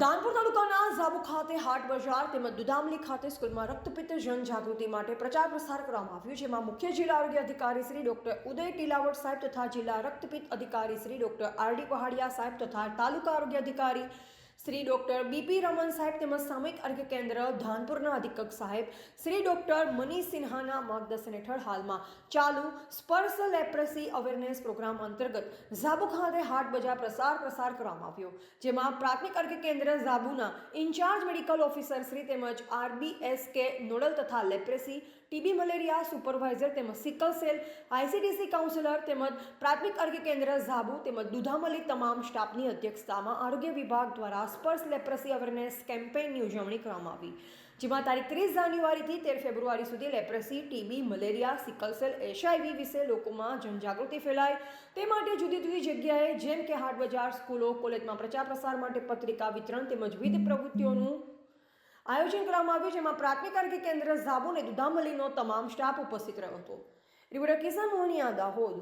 દાનપુર તાલુકાના ઝાબુ ખાતે હાટ બજાર તેમજ દુદામલી ખાતે સ્કૂલમાં રક્તપિત્ત જનજાગૃતિ માટે પ્રચાર પ્રસાર કરવામાં આવ્યો, જેમાં મુખ્ય જિલ્લા આરોગ્ય અધિકારી શ્રી ડોક્ટર ઉદય ટીલાવટ સાહેબ તથા જિલ્લા રક્તપિત્ત અધિકારી Shri doctor R D Pahadiya સાહેબ તથા તાલુકા આરોગ્ય અધિકારી શ્રી ડૉક્ટર બીપી રમન સાહેબ તેમજ સામયિક આરોગ્ય કેન્દ્ર ધાનપુરના અધિકક સાહેબ શ્રી ડૉક્ટર મનીષ સિન્હાના માર્ગદર્શન હેઠળ હાલમાં ચાલુ સ્પર્શ લેપ્રસી અવેરનેસ પ્રોગ્રામ અંતર્ગત ઝાબુ ખાતે હાટ બજાર પ્રસાર પ્રસાર કરવામાં આવ્યો, જેમાં પ્રાથમિક આરોગ્ય કેન્દ્ર ઝાબુના ઇન્ચાર્જ મેડિકલ ઓફિસર શ્રી તેમજ આરબીએસકે નોડલ તથા લેપ્રેસી ટીબી મલેરિયા સુપરવાઇઝર તેમજ સિકલ સેલ આઈસીડીસી કાઉન્સિલર તેમજ પ્રાથમિક આરોગ્ય કેન્દ્ર ઝાબુ તેમજ દુધામલી તમામ સ્ટાફની અધ્યક્ષતામાં આરોગ્ય વિભાગ દ્વારા સ્પર્શ લેપ્રસી અવેરનેસ કેમ્પેઇનની ઉજવણી કરવામાં આવી, જેમાં તારીખ ત્રીસ જાન્યુઆરીથી તેર ફેબ્રુઆરી સુધી leprosy, TB, malaria sickle cell HIV વિશે લોકોમાં જનજાગૃતિ ફેલાય. તે માટે જુદી જુદી જગ્યાએ જેમ કે હાટ બજાર, સ્કૂલો, કોલેજમાં પ્રચાર પ્રસાર માટે પત્રિકા વિતરણ તેમજ વિવિધ પ્રવૃત્તિઓનું આયોજન કરવામાં આવ્યું, જેમાં પ્રાથમિક આરોગ્ય કેન્દ્ર ઝાબુ અને દુધામલીનો તમામ સ્ટાફ ઉપસ્થિત રહ્યો હતો. રિપોર્ટર કિસાન મોહનિયા દાહોદ.